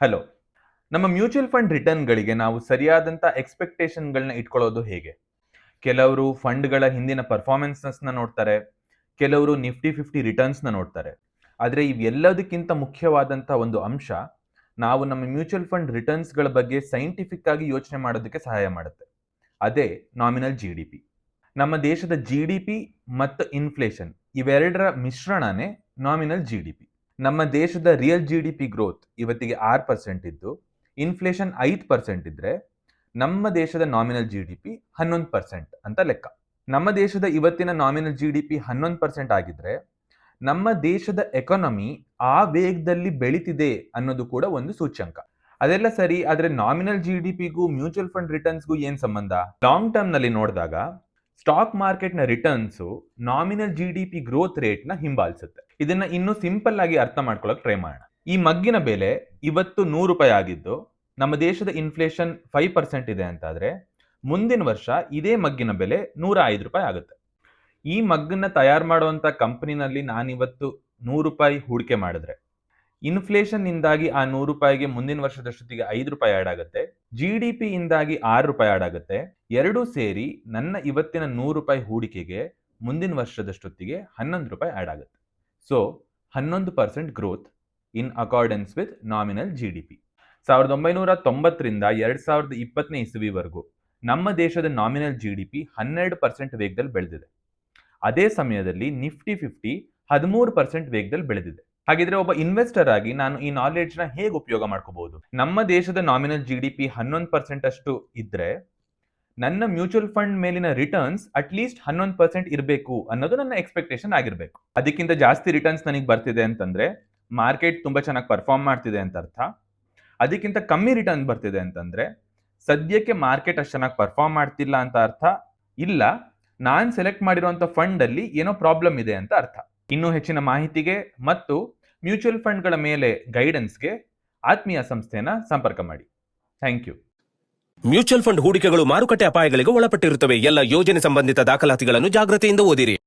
Hello. ನಮ್ಮ mutual fund ರಿಟರ್ನ್ಗಳಿಗೆ ನಾವು ಸರಿಯಾದಂಥ ಎಕ್ಸ್ಪೆಕ್ಟೇಷನ್ಗಳನ್ನ ಇಟ್ಕೊಳ್ಳೋದು ಹೇಗೆ? ಕೆಲವರು ಫಂಡ್ಗಳ ಹಿಂದಿನ ಪರ್ಫಾರ್ಮೆನ್ಸಸ್ನ ನೋಡ್ತಾರೆ, ಕೆಲವರು ನಿಫ್ಟಿ ಫಿಫ್ಟಿ ರಿಟರ್ನ್ಸ್ನ ನೋಡ್ತಾರೆ. ಆದರೆ ಇವೆಲ್ಲದಕ್ಕಿಂತ ಮುಖ್ಯವಾದಂಥ ಒಂದು ಅಂಶ ನಾವು ನಮ್ಮ ಮ್ಯೂಚುವಲ್ ಫಂಡ್ ರಿಟರ್ನ್ಸ್ಗಳ ಬಗ್ಗೆ ಸೈಂಟಿಫಿಕ್ ಆಗಿ ಯೋಚನೆ ಮಾಡೋದಕ್ಕೆ ಸಹಾಯ ಮಾಡುತ್ತೆ. ಅದೇ ನಾಮಿನಲ್ ಜಿ ಡಿ ಪಿ. ನಮ್ಮ ದೇಶದ ಜಿ ಡಿ ಪಿ ಮತ್ತು ಇನ್ಫ್ಲೇಷನ್ ಇವೆರಡರ ಮಿಶ್ರಣನೇ ನಾಮಿನಲ್ ಜಿ ಡಿ ಪಿ. ನಮ್ಮ ದೇಶದ real G D P growth ಇವತ್ತಿಗೆ ಆರು ಪರ್ಸೆಂಟ್ ಇದ್ದು ಇನ್ಫ್ಲೇಷನ್ ಐದು ಪರ್ಸೆಂಟ್ ಇದ್ರೆ ನಮ್ಮ ದೇಶದ ನಾಮಿನಲ್ ಜಿ ಡಿ ಪಿ ಹನ್ನೊಂದು ಪರ್ಸೆಂಟ್ ಅಂತ ಲೆಕ್ಕ. ನಮ್ಮ ದೇಶದ ಇವತ್ತಿನ ನಾಮಿನಲ್ ಜಿ ಡಿ ಪಿ ಹನ್ನೊಂದು ಪರ್ಸೆಂಟ್ ಆಗಿದ್ರೆ ನಮ್ಮ ದೇಶದ ಎಕಾನಮಿ ಆ ವೇಗದಲ್ಲಿ ಬೆಳೀತಿದೆ ಅನ್ನೋದು ಕೂಡ ಒಂದು ಸೂಚ್ಯಂಕ. ಅದೆಲ್ಲ ಸರಿ, ಆದರೆ ನಾಮಿನಲ್ ಜಿ ಡಿ ಪಿಗೂ ಮ್ಯೂಚುವಲ್ ಫಂಡ್ ರಿಟರ್ನ್ಸ್ಗೂ ಏನು ಸಂಬಂಧ? ಲಾಂಗ್ ಟರ್ಮ್ನಲ್ಲಿ ನೋಡಿದಾಗ stock ಮಾರ್ಕೆಟ್ನ returns nominal G D P growth ರೇಟ್ನ ಹಿಂಬಾಲಿಸುತ್ತೆ. ಇದನ್ನ ಇನ್ನೂ ಸಿಂಪಲ್ ಆಗಿ ಅರ್ಥ ಮಾಡ್ಕೊಳಕ್ ಟ್ರೈ ಮಾಡೋಣ. ಈ ಮಗ್ಗಿನ ಬೆಲೆ ಇವತ್ತು ನೂರು ರೂಪಾಯಿ ಆಗಿದ್ದು, ನಮ್ಮ ದೇಶದ ಇನ್ಫ್ಲೇಷನ್ ಫೈವ್ ಪರ್ಸೆಂಟ್ ಇದೆ ಅಂತಾದ್ರೆ, ಮುಂದಿನ ವರ್ಷ ಇದೇ ಮಗ್ಗಿನ ಬೆಲೆ ನೂರ ಐದು ರೂಪಾಯಿ ಆಗುತ್ತೆ. ಈ ಮಗ್ಗನ್ನ ತಯಾರು ಮಾಡುವಂತ ಕಂಪನಿನಲ್ಲಿ ನಾನಿವತ್ತು ನೂರು ರೂಪಾಯಿ ಹೂಡಿಕೆ ಮಾಡಿದ್ರೆ ಇನ್ಫ್ಲೇಷನ್ ಇಂದಾಗಿ ಆ ನೂರು ರೂಪಾಯಿಗೆ ಮುಂದಿನ ವರ್ಷದಷ್ಟೊತ್ತಿಗೆ ಐದು ರೂಪಾಯಿ ಆಡ್ ಆಗುತ್ತೆ ಜಿ ಡಿ ಪಿ ಇಂದಾಗಿ ಆರು ರೂಪಾಯಿ ಆಡ್ ಆಗುತ್ತೆ, ಎರಡೂ ಸೇರಿ ನನ್ನ ಇವತ್ತಿನ ನೂರು ರೂಪಾಯಿ ಹೂಡಿಕೆಗೆ ಮುಂದಿನ ವರ್ಷದಷ್ಟೊತ್ತಿಗೆ ಹನ್ನೊಂದು ರೂಪಾಯಿ ಆಡ್ ಆಗುತ್ತೆ. ಸೊ ಹನ್ನೊಂದು percent growth in accordance with nominal G D P ಸಾವಿರದ ಒಂಬೈನೂರ ತೊಂಬತ್ತರಿಂದ ಎರಡ್ ಸಾವಿರದ ಇಪ್ಪತ್ತನೇ ಇಸವಿವರೆಗೂ ನಮ್ಮ ದೇಶದ ನಾಮಿನಲ್ ಜಿ ಡಿ ಪಿ ಹನ್ನೆರಡು ಪರ್ಸೆಂಟ್ ವೇಗದಲ್ಲಿ ಬೆಳೆದಿದೆ. ಅದೇ ಸಮಯದಲ್ಲಿ ನಿಫ್ಟಿ ಫಿಫ್ಟಿ ಹದಿಮೂರು ಪರ್ಸೆಂಟ್ ವೇಗದಲ್ಲಿ ಬೆಳೆದಿದೆ. ಹಾಗಿದ್ರೆ ಒಬ್ಬ ಇನ್ವೆಸ್ಟರ್ ಆಗಿ ನಾನು ಈ ನಾಲೆಡ್ಜ್ನ ಹೇಗೆ ಉಪಯೋಗ ಮಾಡ್ಕೋಬಹುದು? ನಮ್ಮ ದೇಶದ ನಾಮಿನಲ್ ಜಿ ಡಿ ಪಿ ಹನ್ನೊಂದು ಪರ್ಸೆಂಟ್ ಅಷ್ಟು ಇದ್ರೆ ನನ್ನ ಮ್ಯೂಚುವಲ್ ಫಂಡ್ ಮೇಲಿನ ರಿಟರ್ನ್ಸ್ ಅಟ್ ಲೀಸ್ಟ್ ಹನ್ನೊಂದು ಪರ್ಸೆಂಟ್ ಇರಬೇಕು ಅನ್ನೋದು ನನ್ನ ಎಕ್ಸ್ಪೆಕ್ಟೇಷನ್ ಆಗಿರಬೇಕು. ಅದಕ್ಕಿಂತ ಜಾಸ್ತಿ ರಿಟರ್ನ್ಸ್ ನನಗೆ ಬರ್ತಿದೆ ಅಂತಂದ್ರೆ ಮಾರ್ಕೆಟ್ ತುಂಬಾ ಚೆನ್ನಾಗಿ ಪರ್ಫಾರ್ಮ್ ಮಾಡ್ತಿದೆ ಅಂತ ಅರ್ಥ. ಅದಕ್ಕಿಂತ ಕಮ್ಮಿ ರಿಟರ್ನ್ ಬರ್ತಿದೆ ಅಂತಂದ್ರೆ, ಸದ್ಯಕ್ಕೆ ಮಾರ್ಕೆಟ್ ಅಷ್ಟು ಚೆನ್ನಾಗಿ ಪರ್ಫಾರ್ಮ್ ಮಾಡ್ತಿಲ್ಲ ಅಂತ ಅರ್ಥ. ಇಲ್ಲ, ನಾನು ಸೆಲೆಕ್ಟ್ ಮಾಡಿರುವಂಥ ಅಲ್ಲಿ ಏನೋ ಪ್ರಾಬ್ಲಮ್ ಇದೆ ಅಂತ ಅರ್ಥ. ಇನ್ನೂ ಹೆಚ್ಚಿನ ಮಾಹಿತಿಗೆ ಮತ್ತು ಮ್ಯೂಚುವಲ್ ಫಂಡ್ಗಳ ಮೇಲೆ ಗೈಡೆನ್ಸ್ಗೆ ಆತ್ಮೀಯ ಸಂಸ್ಥೆಯನ್ನು ಸಂಪರ್ಕ ಮಾಡಿ. ಥ್ಯಾಂಕ್ ಯು ಮ್ಯೂಚುವಲ್ ಫಂಡ್ ಹೂಡಿಕೆಗಳು ಮಾರುಕಟ್ಟೆ ಅಪಾಯಗಳಿಗೆ ಒಳಪಟ್ಟಿರುತ್ತವೆ. ಎಲ್ಲ ಯೋಜನೆ ಸಂಬಂಧಿತ ದಾಖಲಾತಿಗಳನ್ನು ಜಾಗ್ರತೆಯಿಂದ ಓದಿರಿ.